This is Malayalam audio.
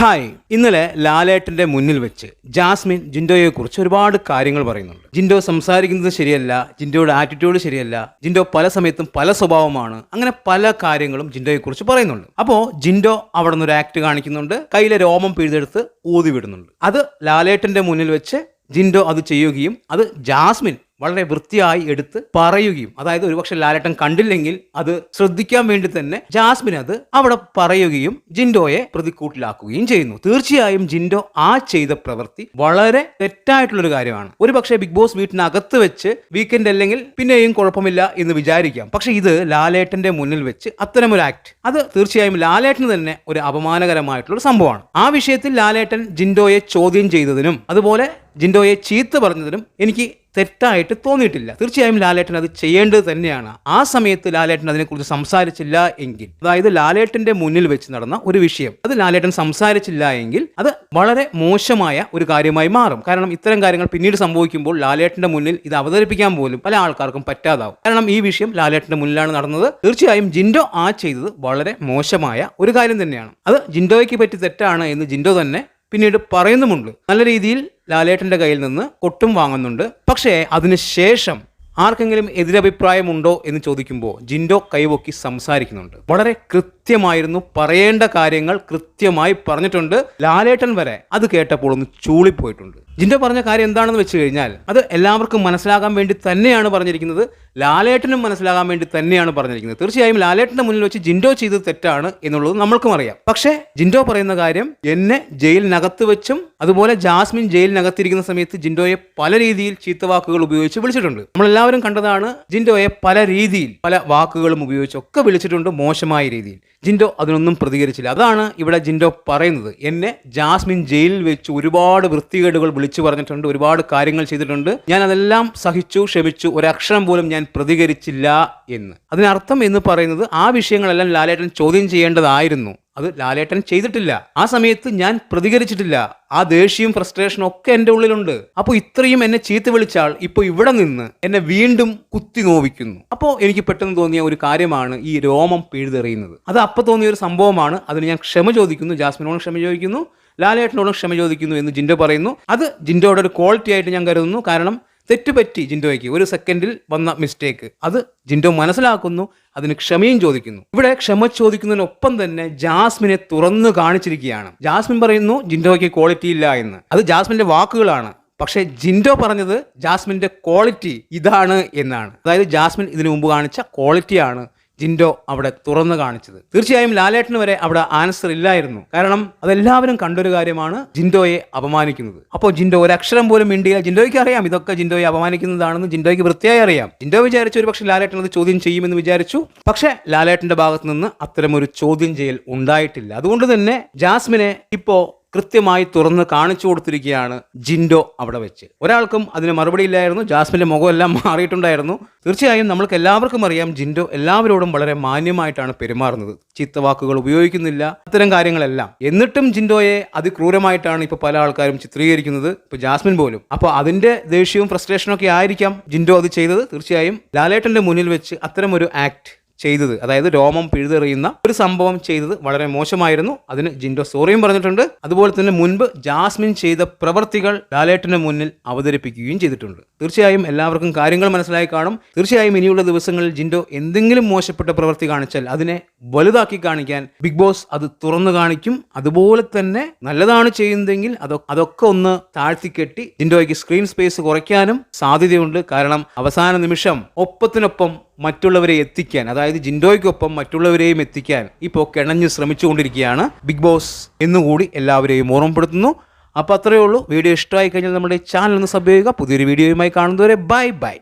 ഹായ്. ഇന്നലെ ലാലേട്ടന്റെ മുന്നിൽ വെച്ച് ജാസ്മിൻ ജിൻഡോയെ കുറിച്ച് ഒരുപാട് കാര്യങ്ങൾ പറയുന്നുണ്ട്. ജിൻഡോ സംസാരിക്കുന്നത് ശരിയല്ല ജിൻഡോയുടെ ആറ്റിറ്റ്യൂഡ് ശരിയല്ല ജിൻഡോ പല സമയത്തും പല സ്വഭാവമാണ് അങ്ങനെ പല കാര്യങ്ങളും ജിൻഡോയെ കുറിച്ച് പറയുന്നുണ്ട്. അപ്പോൾ ജിൻഡോ അവിടെ നിന്ന് ഒരു ആക്ട് കാണിക്കുന്നുണ്ട് കയ്യിലെ രോമം പിഴുതെടുത്ത് ഊതി വിടുന്നുണ്ട് അത് ലാലേട്ടന്റെ മുന്നിൽ വെച്ച് ജിൻഡോ അത് ചെയ്യുകയും അത് ജാസ്മിൻ വളരെ വൃത്തിയായി എടുത്ത് പറയുകയും അതായത് ഒരുപക്ഷെ ലാലേട്ടൻ കണ്ടില്ലെങ്കിൽ അത് ശ്രദ്ധിക്കാൻ വേണ്ടി തന്നെ ജാസ്മിൻ അത് അവിടെ പറയുകയും ജിൻഡോയെ പ്രതിക്കൂട്ടിലാക്കുകയും ചെയ്യുന്നു. തീർച്ചയായും ജിൻഡോ ആ ചെയ്ത പ്രവൃത്തി വളരെ തെറ്റായിട്ടുള്ളൊരു കാര്യമാണ്. ഒരുപക്ഷെ ബിഗ് ബോസ് വീട്ടിനകത്ത് വെച്ച് വീക്കെൻഡ് അല്ലെങ്കിൽ പിന്നെയും കുഴപ്പമില്ല എന്ന് വിചാരിക്കാം. പക്ഷെ ഇത് ലാലേട്ടന്റെ മുന്നിൽ വെച്ച് അത്തരം ഒരു ആക്ട് അത് തീർച്ചയായും ലാലേട്ടന് തന്നെ ഒരു അപമാനകരമായിട്ടുള്ള സംഭവമാണ്. ആ വിഷയത്തിൽ ലാലേട്ടൻ ജിൻഡോയെ ചോദ്യം ചെയ്തതിനും അതുപോലെ ജിൻഡോയെ ചീത്ത പറഞ്ഞതിനും എനിക്ക് തെറ്റായിട്ട് തോന്നിയിട്ടില്ല. തീർച്ചയായും ലാലേട്ടൻ അത് ചെയ്യേണ്ടത് തന്നെയാണ്. ആ സമയത്ത് ലാലേട്ടൻ അതിനെക്കുറിച്ച് സംസാരിച്ചില്ല എങ്കിൽ അതായത് ലാലേട്ടന്റെ മുന്നിൽ വെച്ച് നടന്ന ഒരു വിഷയം അത് ലാലേട്ടൻ സംസാരിച്ചില്ല എങ്കിൽ അത് വളരെ മോശമായ ഒരു കാര്യമായി മാറും. കാരണം ഇത്തരം കാര്യങ്ങൾ പിന്നീട് സംഭവിക്കുമ്പോൾ ലാലേട്ടന്റെ മുന്നിൽ ഇത് അവതരിപ്പിക്കാൻ പോലും പല ആൾക്കാർക്കും പറ്റാതാവും. കാരണം ഈ വിഷയം ലാലേട്ടന്റെ മുന്നിലാണ് നടന്നത്. തീർച്ചയായും ജിൻഡോ ആ ചെയ്തത് വളരെ മോശമായ ഒരു കാര്യം തന്നെയാണ്. അത് ജിൻഡോയ്ക്ക് പറ്റി തെറ്റാണ് എന്ന് ജിൻഡോ തന്നെ പിന്നീട് പറയുന്നുമുണ്ട് നല്ല രീതിയിൽ ലാലേട്ടന്റെ കയ്യിൽ നിന്ന് കൊട്ടും വാങ്ങുന്നുണ്ട്. പക്ഷേ അതിനുശേഷം ആർക്കെങ്കിലും എതിരഭിപ്രായമുണ്ടോ എന്ന് ചോദിക്കുമ്പോൾ ജിൻഡോ കൈവൊക്കി സംസാരിക്കുന്നുണ്ട്. വളരെ കൃത്യമായിരുന്നു പറയേണ്ട കാര്യങ്ങൾ കൃത്യമായി പറഞ്ഞിട്ടുണ്ട് ലാലേട്ടൻ വരെ. അത് കേട്ടപ്പോൾ ഒന്ന് ചൂളിപ്പോയിട്ടുണ്ട്. ജിൻഡോ പറഞ്ഞ കാര്യം എന്താണെന്ന് വെച്ച് കഴിഞ്ഞാൽ അത് എല്ലാവർക്കും മനസ്സിലാകാൻ വേണ്ടി തന്നെയാണ് പറഞ്ഞിരിക്കുന്നത്. ലാലേട്ടനും മനസ്സിലാകാൻ വേണ്ടി തന്നെയാണ് പറഞ്ഞിരിക്കുന്നത്. തീർച്ചയായും ലാലേട്ടന്റെ മുന്നിൽ വെച്ച് ജിൻഡോ ചെയ്തത് തെറ്റാണ് എന്നുള്ളത് നമ്മൾക്കും അറിയാം. പക്ഷേ ജിൻഡോ പറയുന്ന കാര്യം എന്നെ ജയിലിനകത്ത് വെച്ചും അതുപോലെ ജാസ്മിൻ ജയിലിനകത്തിരിക്കുന്ന സമയത്ത് ജിൻഡോയെ പല രീതിയിൽ ചീത്ത വാക്കുകൾ ഉപയോഗിച്ച് വിളിച്ചിട്ടുണ്ട്. നമ്മളെല്ലാവരും കണ്ടതാണ് ജിൻഡോയെ പല രീതിയിൽ പല വാക്കുകളും ഉപയോഗിച്ചൊക്കെ വിളിച്ചിട്ടുണ്ട് മോശമായ രീതിയിൽ. ജിൻഡോ അതിനൊന്നും പ്രതികരിച്ചില്ല. അതാണ് ഇവിടെ ജിൻഡോ പറയുന്നത്. എന്നെ ജാസ്മിൻ ജയിലിൽ വെച്ച് ഒരുപാട് വൃത്തികേടുകൾ വിളിച്ചു പറഞ്ഞിട്ടുണ്ട് ഒരുപാട് കാര്യങ്ങൾ ചെയ്തിട്ടുണ്ട്. ഞാൻ അതെല്ലാം സഹിച്ചു ക്ഷമിച്ചു. ഒരക്ഷരം പോലും ഞാൻ പ്രതികരിച്ചില്ല എന്ന്. അതിനർത്ഥം എന്ന് പറയുന്നത് ആ വിഷയങ്ങളെല്ലാം ലാലേട്ടൻ ചോദ്യം ചെയ്യേണ്ടതായിരുന്നു. അത് ലാലേട്ടൻ ചെയ്തിട്ടില്ല. ആ സമയത്ത് ഞാൻ പ്രതികരിച്ചിട്ടില്ല. ആ ദേഷ്യവും ഫ്രസ്ട്രേഷനും ഒക്കെ എന്റെ ഉള്ളിലുണ്ട്. അപ്പോൾ ഇത്രയും എന്നെ ചീത്ത വിളിച്ചാൽ ഇപ്പോൾ ഇവിടെ നിന്ന് എന്നെ വീണ്ടും കുത്തി നോവിക്കുന്നു. അപ്പോൾ എനിക്ക് പെട്ടെന്ന് തോന്നിയ ഒരു കാര്യമാണ് ഈ രോമം പിഴുതെറിയുന്നത്. അത് അപ്പോൾ തോന്നിയ ഒരു സംഭവമാണ്. അതിന് ഞാൻ ക്ഷമ ചോദിക്കുന്നു. ജാസ്മിനോട് ക്ഷമ ചോദിക്കുന്നു. ലാലേട്ടനോടും ക്ഷമ ചോദിക്കുന്നു എന്ന് ജിൻഡോ പറയുന്നു. അത് ജിൻഡോയുടെ ഒരു ക്വാളിറ്റി ആയിട്ട് ഞാൻ കരുതുന്നു. കാരണം തെറ്റുപറ്റി ജിൻഡോയ്ക്ക് ഒരു സെക്കൻഡിൽ വന്ന മിസ്റ്റേക്ക്. അത് ജിൻഡോ മനസ്സിലാക്കുന്നു അതിന് ക്ഷമയും ചോദിക്കുന്നു. ഇവിടെ ക്ഷമ ചോദിക്കുന്നതിനൊപ്പം തന്നെ ജാസ്മിനെ തുറന്നു കാണിച്ചിരിക്കുകയാണ്. ജാസ്മിൻ പറയുന്നു ജിൻഡോയ്ക്ക് ക്വാളിറ്റി ഇല്ല എന്ന്. അത് ജാസ്മിന്റെ വാക്കുകളാണ്. പക്ഷേ ജിൻഡോ പറഞ്ഞത് ജാസ്മിന്റെ ക്വാളിറ്റി ഇതാണ് എന്നാണ്. അതായത് ജാസ്മിൻ ഇതിനു മുമ്പ് കാണിച്ച ക്വാളിറ്റിയാണ് ജിൻഡോ അവിടെ തുറന്നു കാണിച്ചത്. തീർച്ചയായും ലാലേട്ടന് വരെ അവിടെ ആൻസർ ഇല്ലായിരുന്നു. കാരണം അതെല്ലാവരും കണ്ടൊരു കാര്യമാണ് ജിൻഡോയെ അപമാനിക്കുന്നത്. അപ്പോൾ ജിൻഡോ ഒരു അക്ഷരം പോലും മിണ്ടിയ ജിൻഡോയ്ക്ക് അറിയാം ഇതൊക്കെ ജിൻഡോയെ അപമാനിക്കുന്നതാണെന്ന് ജിൻഡോയ്ക്ക് വൃത്തിയായി അറിയാം. ജിൻഡോ വിചാരിച്ചു ഒരു പക്ഷേ ലാലേട്ടൻ അത് ചോദ്യം ചെയ്യുമെന്ന് വിചാരിച്ചു. പക്ഷേ ലാലേട്ടന്റെ ഭാഗത്ത് നിന്ന് അത്തരമൊരു ചോദ്യം ചെയ്യൽ ഉണ്ടായിട്ടില്ല. അതുകൊണ്ട് തന്നെ ജാസ്മിനെ ഇപ്പോ കൃത്യമായി തുറന്ന് കാണിച്ചു കൊടുത്തിരിക്കുകയാണ് ജിൻഡോ അവിടെ വെച്ച്. ഒരാൾക്കും അതിന് മറുപടി ഇല്ലായിരുന്നു ജാസ്മിന്റെ മുഖമെല്ലാം മാറിയിട്ടുണ്ടായിരുന്നു. തീർച്ചയായും നമ്മൾക്ക് എല്ലാവർക്കും അറിയാം ജിൻഡോ എല്ലാവരോടും വളരെ മാന്യമായിട്ടാണ് പെരുമാറുന്നത്. ചീത്തവാക്കുകൾ ഉപയോഗിക്കുന്നില്ല. അത്തരം കാര്യങ്ങളെല്ലാം. എന്നിട്ടും ജിൻഡോയെ അതിക്രൂരമായിട്ടാണ് ഇപ്പോൾ പല ആൾക്കാരും ചിത്രീകരിക്കുന്നത്. ഇപ്പോൾ ജാസ്മിൻ പോലും. അപ്പോൾ അതിന്റെ ദേഷ്യവും ഫ്രസ്ട്രേഷനും ഒക്കെ ആയിരിക്കാം ജിൻഡോ അത് ചെയ്തത്. തീർച്ചയായും ലാലേട്ടന്റെ മുന്നിൽ വെച്ച് അത്തരം ഒരു ആക്ട് ചെയ്തത്. അതായത് രോമം പിഴുതെറിയുന്ന ഒരു സംഭവം ചെയ്തത് വളരെ മോശമായിരുന്നു. അതിന് ജിൻഡോ സോറിയും പറഞ്ഞിട്ടുണ്ട്. അതുപോലെ തന്നെ മുൻപ് ജാസ്മിൻ ചെയ്ത പ്രവർത്തികൾ ലാലേട്ടന് മുന്നിൽ അവതരിപ്പിക്കുകയും ചെയ്തിട്ടുണ്ട്. തീർച്ചയായും എല്ലാവർക്കും കാര്യങ്ങൾ മനസ്സിലായി കാണും. തീർച്ചയായും ഇനിയുള്ള ദിവസങ്ങളിൽ ജിൻഡോ എന്തെങ്കിലും മോശപ്പെട്ട പ്രവൃത്തി കാണിച്ചാൽ അതിനെ വലുതാക്കി കാണിക്കാൻ ബിഗ് ബോസ് അത് തുറന്നു കാണിക്കും. അതുപോലെ തന്നെ നല്ലതാണ് ചെയ്യുന്നതെങ്കിൽ അതൊക്കെ ഒന്ന് താഴ്ത്തിക്കെട്ടി ജിൻഡോയ്ക്ക് സ്ക്രീൻ സ്പേസ് കുറയ്ക്കാനും സാധ്യതയുണ്ട്. കാരണം അവസാന നിമിഷം ഒപ്പത്തിനൊപ്പം മറ്റുള്ളവരെ എത്തിക്കാൻ അതായത് ജിൻഡോയ്ക്കൊപ്പം മറ്റുള്ളവരെയും എത്തിക്കാൻ ഇപ്പോൾ കിണഞ്ഞ് ശ്രമിച്ചുകൊണ്ടിരിക്കുകയാണ് ബിഗ് ബോസ് എന്നുകൂടി എല്ലാവരെയും ഓർമ്മപ്പെടുത്തുന്നു. അപ്പോൾ അത്രയേ ഉള്ളൂ. വീഡിയോ ഇഷ്ടമായി കഴിഞ്ഞാൽ നമ്മുടെ ചാനൽ ഒന്ന് സബ് ചെയ്യുക. പുതിയൊരു വീഡിയോയുമായി കാണുന്നതുവരെ ബൈ ബൈ.